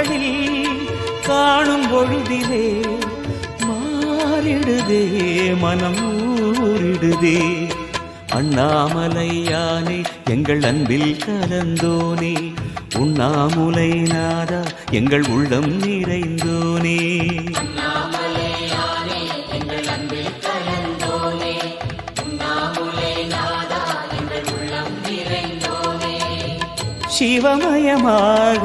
விழிகளில் காணும் பொழுதிலே மாறிடுதே மனம் ஊரிடுதே அண்ணாமலையானே எங்கள் அன்பில் கலந்தோனே. உண்ணாமுலை நாதா எங்கள் உள்ளம் நிறைந்தோனே. சிவமயமாக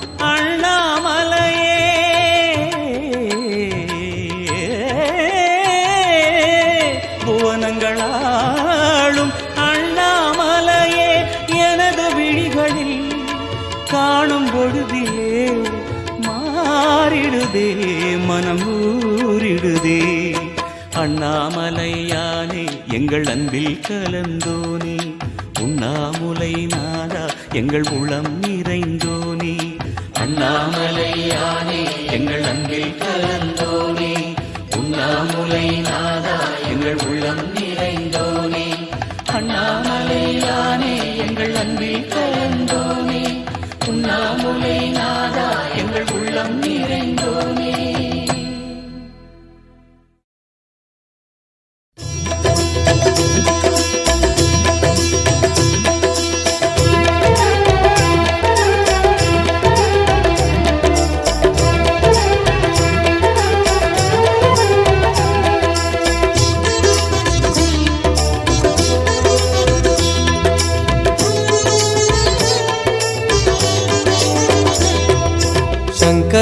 மனம் ஊறிடுதே. அண்ணாமலையானே எங்கள் அன்பில் கலந்தோனே. உண்ணாமுலை நாதா எங்கள் உளம் நிறைந்தோனே. அண்ணாமலையானே எங்கள் அன்பில் கலந்தோனே. உண்ணாமுலை நாதா எங்கள் உள்ளம் நிறைந்தோனே. அண்ணாமலையானே எங்கள் அன்பில் கலந்தோனே. உண்ணாமுலை நாதா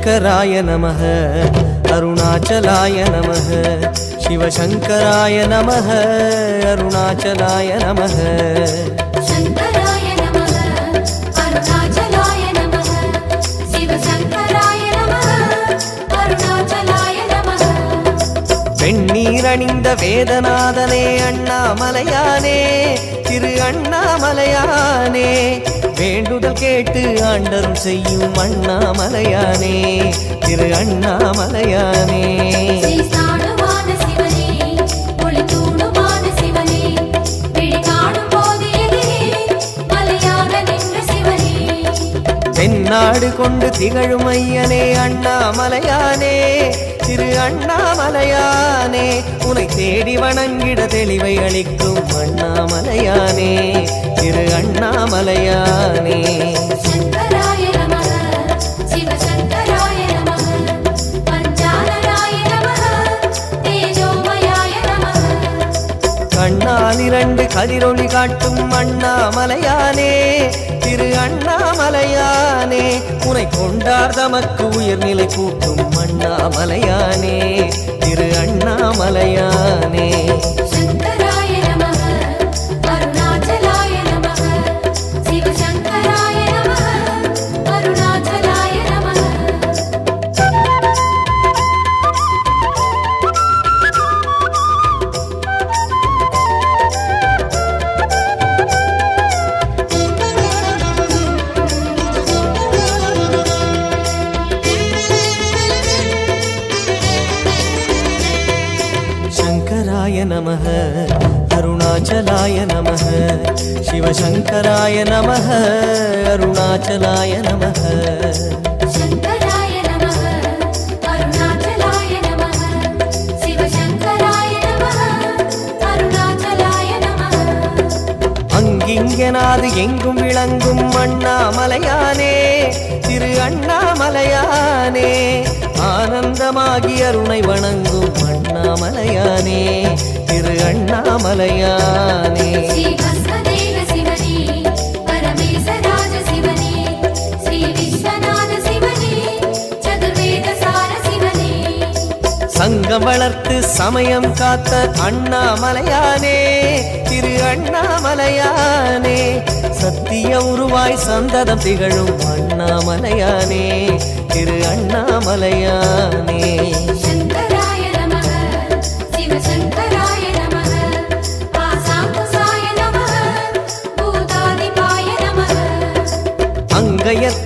शङ्कराय नमः अरुणाचलाय नमः शिवशंकराय नमः अरुणाचलाय नमः। வெண்ணீரணிந்த வேதநாதனே அண்ணாமலையானே திரு அண்ணாமலையானே வேண்டுதல் கேட்டு ஆண்டரும் செய்யும் அண்ணாமலையானே திரு அண்ணாமலையானே. தென்னாடு கொண்டு திகழும் ஐயனே அண்ணாமலையானே திரு அண்ணாமலையானே உனை தேடி வணங்கிட தெளிவை அளிக்கும் அண்ணாமலையானே திரு அண்ணாமலையானே. முன்னால் இரண்டு கதிரொளி காட்டும் அண்ணாமலையானே. திரு அண்ணாமலையானே உனை கொண்டார் தமக்கு உயர்நிலை கூட்டும் அண்ணாமலையானே. திரு அண்ணாமலையானே. நமः அருணாச்சலாய நமः சிவசங்கராய நமः அருணாச்சலாய நமः அங்கிங்கனாது எங்கும் விளங்கும் அண்ணாமலையானே திரு அண்ணாமலையானே ஆனந்தமாகி அருணை வணங்கும் அண்ணாமலையானே திரு அண்ணாமலையானே. சங்கம் வளர்த்து சமயம் காத்த அண்ணாமலையானே திரு அண்ணாமலையானே. சத்திய உருவாய் சந்ததம் திகழும் அண்ணாமலையானே திரு அண்ணாமலையானே.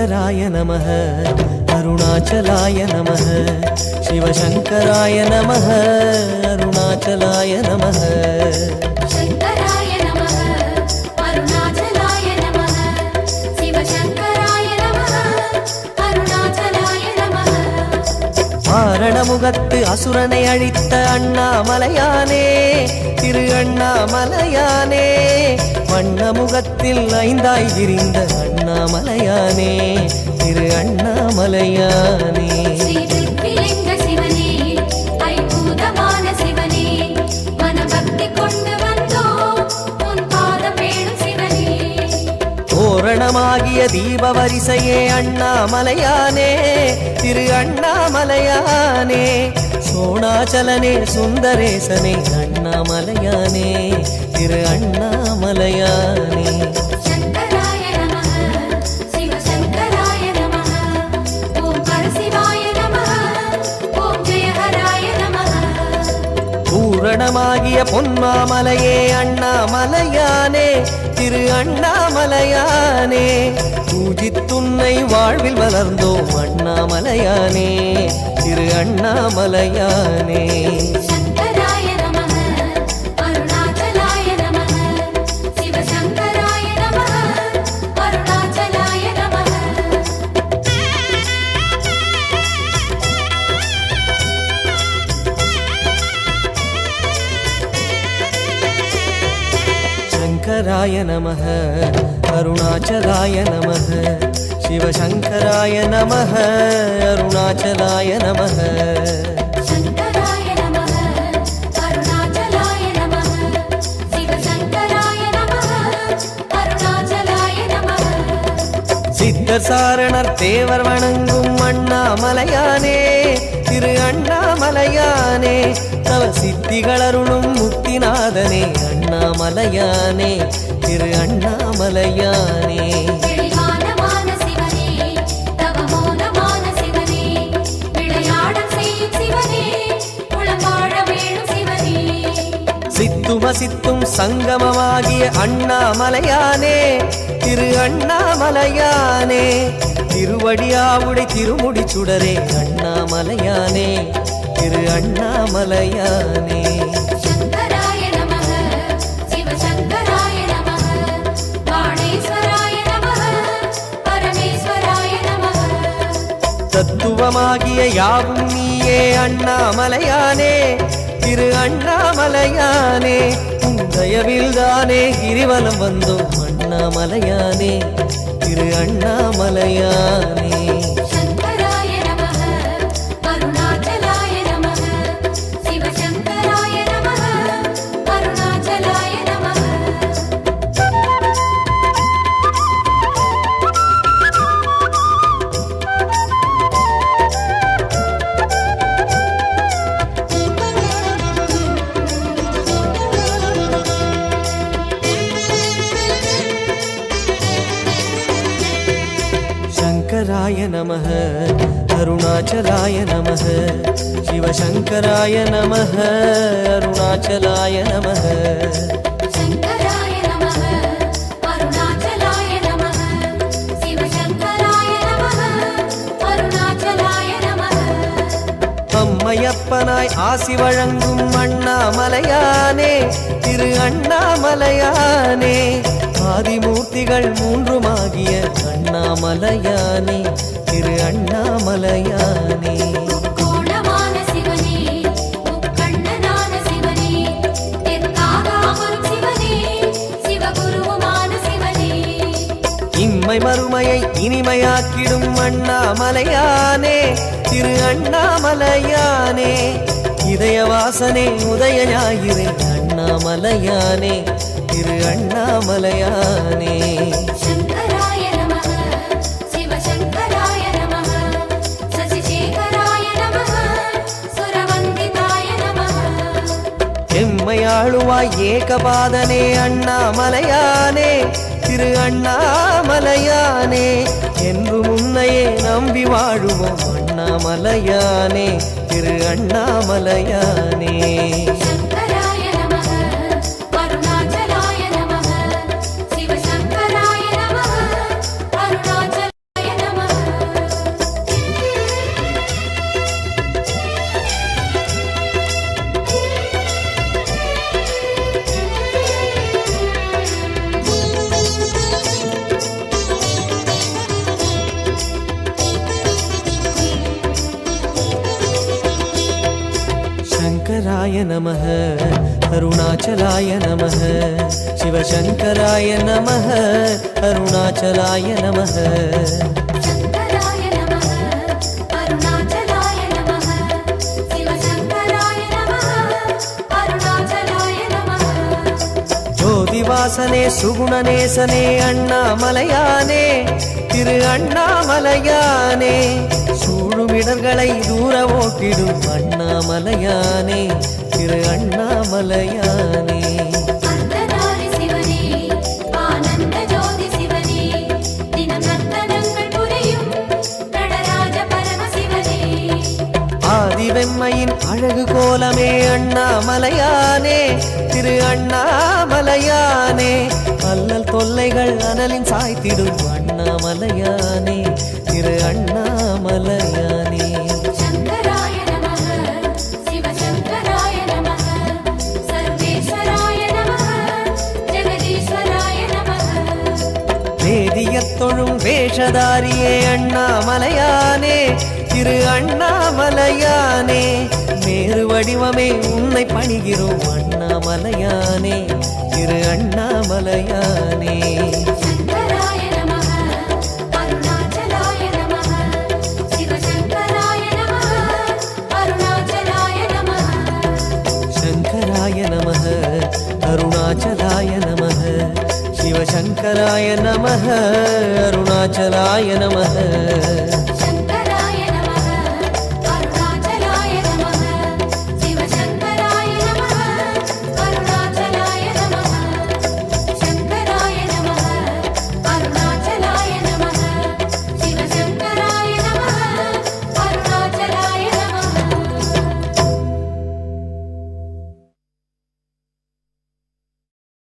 சுந்தராய நம அருணாச்சலாய நம சிவசங்கராய நம அருணாச்சலாய நம மாரணமுகத்து அசுரனை அழித்த அண்ணாமலையானே திரு அண்ணாமலையானே வண்ணமுகத்தில் ஐந்தாய் விரிந்த அண்ணாமலையானே திரு அண்ணாமலையானே. தோரணமாகிய தீப வரிசையே அண்ணாமலையானே திரு அண்ணாமலையானே சோணாச்சலனே சுந்தரேசனே அண்ணாமலையானே திரு அண்ணாமலையானே. பூரணமாகிய பொன்மாமலையே அண்ணாமலையானே திரு அண்ணாமலையானே பூஜித்துன்னை வாழ்வில் வளர்ந்தோம் அண்ணாமலையானே திரு அண்ணாமலையானே. சங்கராய நமः அருணாச்சலாய நமः சிவசங்கராய நமः அருணாச்சலாய நமः சித்தர் சாரணர் தேவர் வணங்கும் அண்ணாமலையானே. அண்ணாமலையானே தவ சித்திகள் அருளும் முக்திநாதனே அண்ணாமலையானே திரு அண்ணாமலையானே. வெளிவானமான சிவனே தவமோனமான சிவனே விளையாடல் செய்யும் சிவனே உளவாழ வேணும் சிவனே. சித்தும சித்தும் சங்கமமாகிய அண்ணாமலையானே திரு அண்ணாமலையானே. திருவடியாவுடை திருமுடி சுடரே அண்ணாமலையானே. திரு அண்ணாமலையானே. தத்துவமாகிய யாவும் நீயே அண்ணாமலையானே. திரு அண்ணாமலையானே உந்தயவில் தானே கிரிவலம் வந்தோம். அண்ணாமலையானே திரு அண்ணாமலையானே. அம்மையப்பனாய் ஆசி வழங்கும் அண்ணாமலையானே திரு அண்ணாமலையானே. ஆதிமூர்த்திகள் மூன்றுமாகிய அண்ணாமலையானே திரு அண்ணாமலையானே. இம்மை மறுமையை இனிமையாக்கிடும் அண்ணாமலையானே திரு அண்ணாமலையானே. இதயவாசனே உதய ஞாயிறே அண்ணாமலையானே திரு அண்ணாமலையானே. எம்மையாளுவாய் ஏகபாதனே அண்ணாமலையானே. திரு அண்ணாமலையானே என்று முன்னையே நம்பி வாழுவோம் அண்ணாமலையானே திரு அண்ணாமலையானே. अरुणाचलाय नमः शिवशङ्कराय नमः अरुणाचलाय नमः சங்கராய நமः அருணாச்சலாய நமः சிவசங்கராய நமः அருணாச்சலாய நமः ஜோதிவாசனே சுகுணநேசனே அண்ணாமலையானே திரு அண்ணாமலையானே சூழுமிடர்களை தூர ஓட்டிடும் அண்ணாமலையானே திரு அண்ணாமலையானே அண்ணாமலையானே திரு அண்ணாமலையானே. அல்லல் தொல்லைகள் அனலின் சாய்த்திடும் அண்ணாமலையானே திரு அண்ணாமலையானே. சங்கராய நமः சிவசங்கராய நமः சர்வேஸ்வராய நமः ஜெகதீஸ்வராய நமः வேதியத் தொழும் வேஷதாரியே அண்ணாமலையானே திரு அண்ணாமலையானே. மேறு வடிவமே உன்னை பணிகிறோம் அண்ணாமலையானே. திரு அண்ணாமலையானே. சங்கராய நமः அருணாச்சலாய நமः சிவசங்கராய நமः அருணாச்சலாய நமः